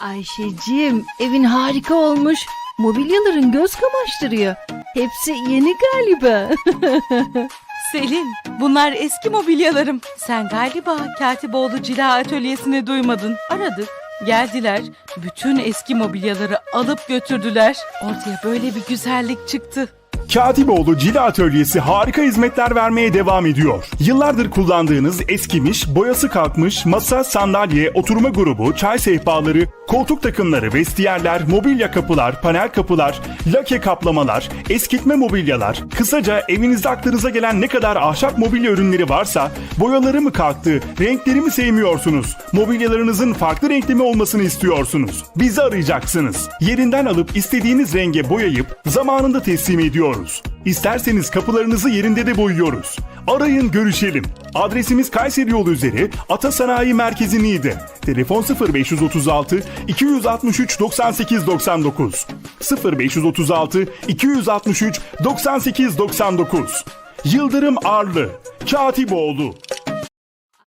Ayşe'cim evin harika olmuş. Mobilyaların göz kamaştırıyor. Hepsi yeni galiba. Selin, bunlar eski mobilyalarım. Sen galiba Katipoğlu Cila Atölyesi'ni duymadın. Aradık, geldiler. Bütün eski mobilyaları alıp götürdüler. Ortaya böyle bir güzellik çıktı. Katipoğlu Cila Atölyesi harika hizmetler vermeye devam ediyor. Yıllardır kullandığınız eskimiş, boyası kalkmış masa, sandalye, oturma grubu, çay sehpaları, koltuk takımları, vestiyerler, mobilya kapılar, panel kapılar, lake kaplamalar, eskitme mobilyalar, kısaca evinizde aklınıza gelen ne kadar ahşap mobilya ürünleri varsa boyaları mı kalktı, renkleri mi sevmiyorsunuz, mobilyalarınızın farklı renkli mi olmasını istiyorsunuz? Bizi arayacaksınız. Yerinden alıp istediğiniz renge boyayıp zamanında teslim ediyoruz. İsterseniz kapılarınızı yerinde de boyuyoruz. Arayın görüşelim. Adresimiz Kayseri yolu üzeri Ata Sanayi Merkezi Niğde. Telefon 0536 263 98 99 0536 263 98 99 Yıldırım Arlı Katipoğlu